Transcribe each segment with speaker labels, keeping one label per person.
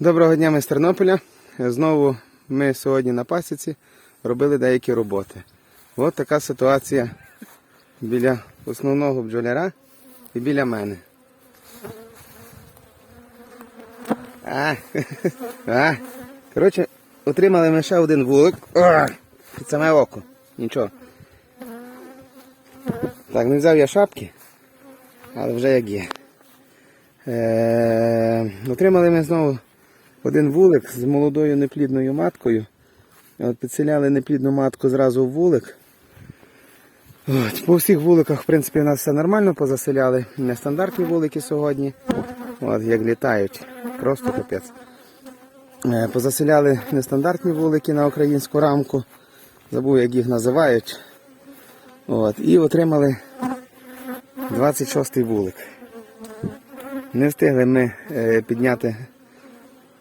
Speaker 1: Доброго дня, ми з Тернополя. Знову ми сьогодні на пасіці робили деякі роботи. От така ситуація біля основного бджоляра і біля мене. А, а. Коротше, отримали ми ще один вулик. Під саме око. Нічого. Так, не взяв я шапки, але вже як є. Е, отримали ми знову один вулик з молодою неплідною маткою. От Підселяли неплідну матку зразу в вулик. От, по всіх вуликах, в принципі, у нас все нормально, позаселяли. Нестандартні вулики сьогодні. От, як літають. Просто капець. Е, Позаселяли нестандартні вулики на українську рамку. Забув, як їх називають. От, і отримали 26-й вулик. Не встигли ми е, підняти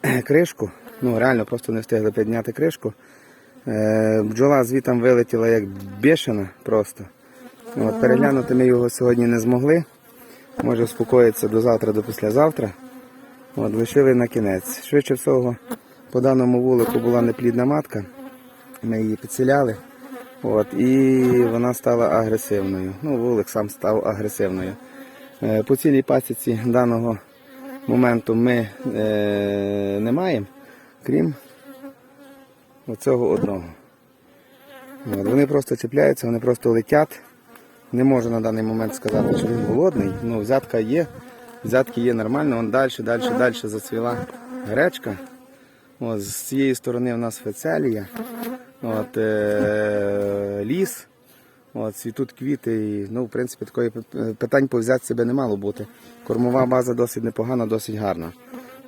Speaker 1: кришку. Ну, реально просто не встигли підняти кришку. Е, бджола звітом вилетіла як бешена просто. От, переглянути ми його сьогодні не змогли. Може успокоїтися до завтра, до післязавтра. От, лишили на кінець. Швидше всього, по даному вулику була неплідна матка. Ми її підселяли. От, і вона стала агресивною. Ну, вулик сам став агресивною. Е, По цілій пасіці даного моменту ми е, не маємо, крім оцього одного. От, вони просто чіпляються, вони просто летять. Не можу на даний момент сказати, що він голодний. Ну, взятка є, взятки є нормально, вон далі, далі, далі зацвіла гречка. От, з цієї сторони у нас фецелія, от, е, ліс. От, цвітуть квіти, і, ну, в принципі, такої питань по взяти себе не мало бути. Кормова база досить непогана, досить гарна.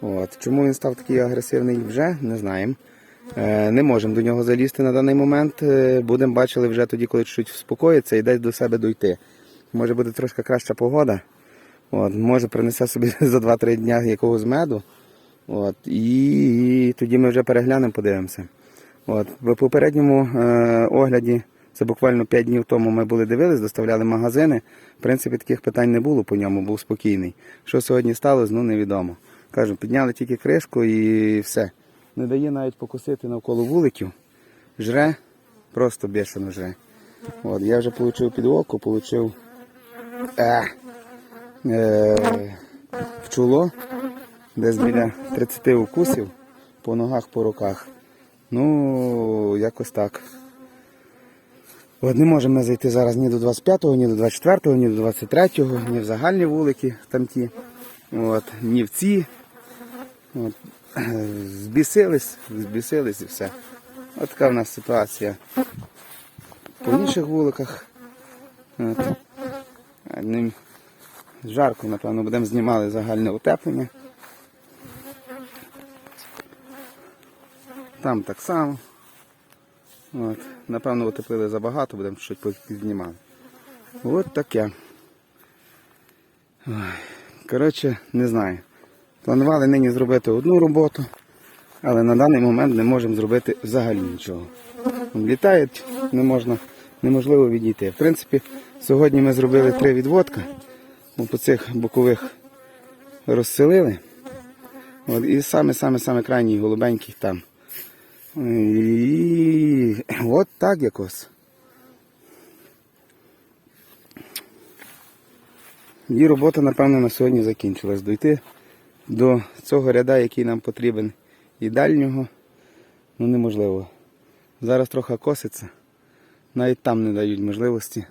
Speaker 1: От. Чому він став такий агресивний вже, не знаємо. Е, не можемо до нього залізти на даний момент. Е, будемо бачили вже тоді, коли чуть вспокоїться і десь до себе дойти. Може буде трошки краща погода. От, може принесе собі за 2-3 дня якогось меду. От, і, і тоді ми вже переглянемо, подивимося. От, в попередньому е, огляді, це буквально 5 днів тому ми були дивились, доставляли магазини. В принципі, таких питань не було по ньому, був спокійний. Що сьогодні сталося, ну невідомо. Кажу, підняли тільки кришку і все. Не дає навіть покусити навколо вуликів. Жре, просто бешено жре. От, я вже отримав під око, отримав е, е, в чоло, десь біля 30 укусів по ногах, по руках. Ну, якось так. От не можемо ми зайти зараз ні до 25-го, ні до 24-го, ні до 23-го, ні в загальні вулики там ті, от, ні в ці. От, збісились, збісились і все. От така в нас ситуація по інших вуликах. От. Жарко, напевно, будемо знімали загальне утеплення. Там так само. От. Напевно, утеплили забагато, будемо щось підзнімати. От таке. Коротше, не знаю. Планували нині зробити одну роботу, але на даний момент не можемо зробити взагалі нічого. Літають, не можна, неможливо відійти. В принципі, сьогодні ми зробили три відводка. Бо По цих бокових розселили. От, і саме-саме-саме крайній голубенький там. І от так якось. І робота, напевно, на сьогодні закінчилась. Дойти до цього ряда, який нам потрібен, і дальнього, ну неможливо. Зараз трохи коситься. Навіть там не дають можливості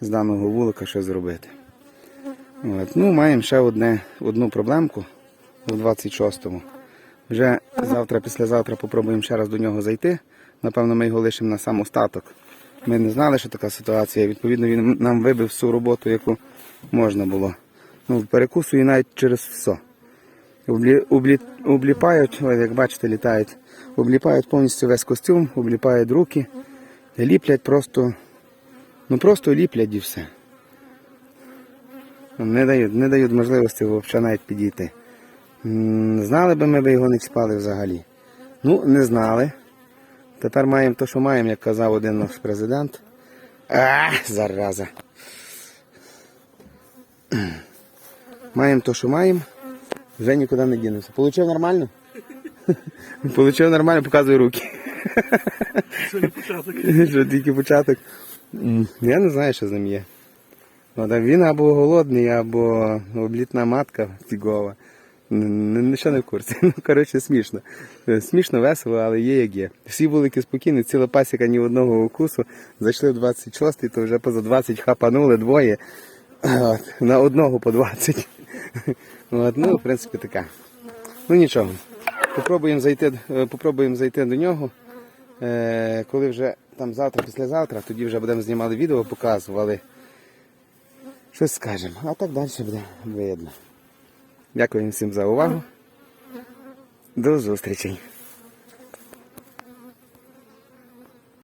Speaker 1: з даного вулика щось зробити. От. Ну, маємо ще одне, одну проблемку у 26-му. Вже завтра, післязавтра попробуємо ще раз до нього зайти. Напевно, ми його лишимо на сам остаток. Ми не знали, що така ситуація. Відповідно, він нам вибив всю роботу, яку можна було. Ну, перекусує навіть через все. Облі, облі, обліпають, ось, як бачите, літають. Обліпають повністю весь костюм, обліпають руки, ліплять просто, ну просто ліплять і все. Не дають, не дають можливості навіть підійти. Знали би ми би його не чіпали взагалі. Ну, не знали. Тепер маємо те, що маємо, як казав один наш президент. А, зараза. Маємо те, що маємо. Вже нікуди не дінемося. Получив нормально? Получив нормально, показує руки.
Speaker 2: Це не початок.
Speaker 1: Що тільки початок. Я не знаю, що з ним є. Ну, так він або голодний, або облітна матка фігова. Нічого не в курсі. Ну, коротше, смішно. Е, Смішно, весело, але є як є. Всі вулики спокійні, ціла пасіка ні одного укусу. Зайшли в 26-й, то вже поза 20 хапанули двоє. От, на одного по 20. От, ну, в принципі, така. Ну нічого. Попробуємо зайти, е, попробуємо зайти до нього. Е, коли вже там завтра, післязавтра, тоді вже будемо знімали відео, показували. Щось скажемо. А так далі буде видно. Дякую всім за увагу. До зустрічей.